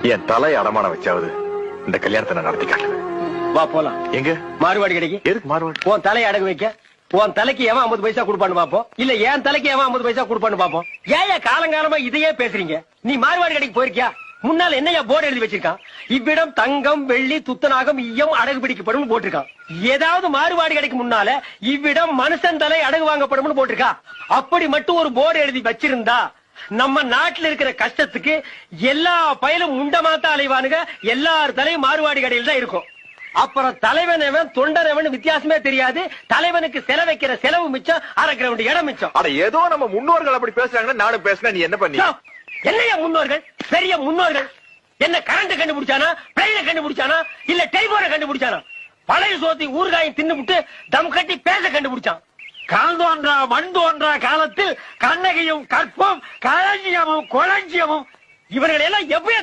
என் தலை அடமான வச்சாவது இந்த கல்யாணத்தை நான் நடத்தி காட்டுவேன் வா போலாம். எங்க? மாறுபாடு கிடைக்கு. எதுக்கு மாறுவாடு உன் தலையை அடகு வைக்க. உன் தலைக்கு எவன் 50 பைசா கொடுப்பான்னு பாப்போம் இல்ல என் தலைக்கு எவன் 50 பைசா கொடுப்பான்னு பாப்போம் ஏன் காலங்காலமா இதையே பேசுறீங்க? நீ மாறுபாடு கடைக்கு போயிருக்கியா? முன்னால என்னையா போர்டு எழுதி வச்சிருக்கான்? இவ்விடம் தங்கம் வெள்ளி துத்தநாகம் ஈயம் அடகு பிடிக்கப்படும் போட்டிருக்கான். ஏதாவது மாறுபாடு கடைக்கு முன்னால இவ்விடம் மனுஷன் தலை அடகு வாங்கப்படும் போட்டிருக்கா? அப்படி மட்டும் ஒரு போர்டு எழுதி வச்சிருந்தா நம்ம நாட்டுல இருக்கிற கஷ்டத்துக்கு எல்லா பயலும் முண்டமாத்தான் அலைவானுங்க. எல்லார் தலையும் மாறுபாடு கடையில் தான் இருக்கும். அப்புறம் தலைவன் எவன் தொண்டர் எவன் வித்தியாசமே தெரியாது. தலைவனுக்கு செலவு வைக்கிற செலவு மிச்சம் அரை கிரவுண்ட் இடம் மிச்சம். அட ஏதோ நம்ம முன்னோர்கள் அப்படி பேசுறாங்கன்னா நானும் பேசுனா நீ என்ன பண்ணி? என்னையா முன்னோர்கள்? பெரிய முன்னோர்கள். என்ன கரண்ட் கண்டுபிடிச்சானா? பிளைன கண்டுபிடிச்சானா? இல்ல டெலிபோனை கண்டுபிடிச்சானா? பழைய சோத்தி ஊறுகாயும் தின்னுபிட்டு தம் கட்டி பேச கண்டுபிடிச்சான். கால் தோன்றா மண் தோன்றா காலத்தில் கண்ணகையும் கற்பம் களஞ்சியமும் கொளஞ்சியமும் இவர்கள் எல்லாம் எவ்வளவு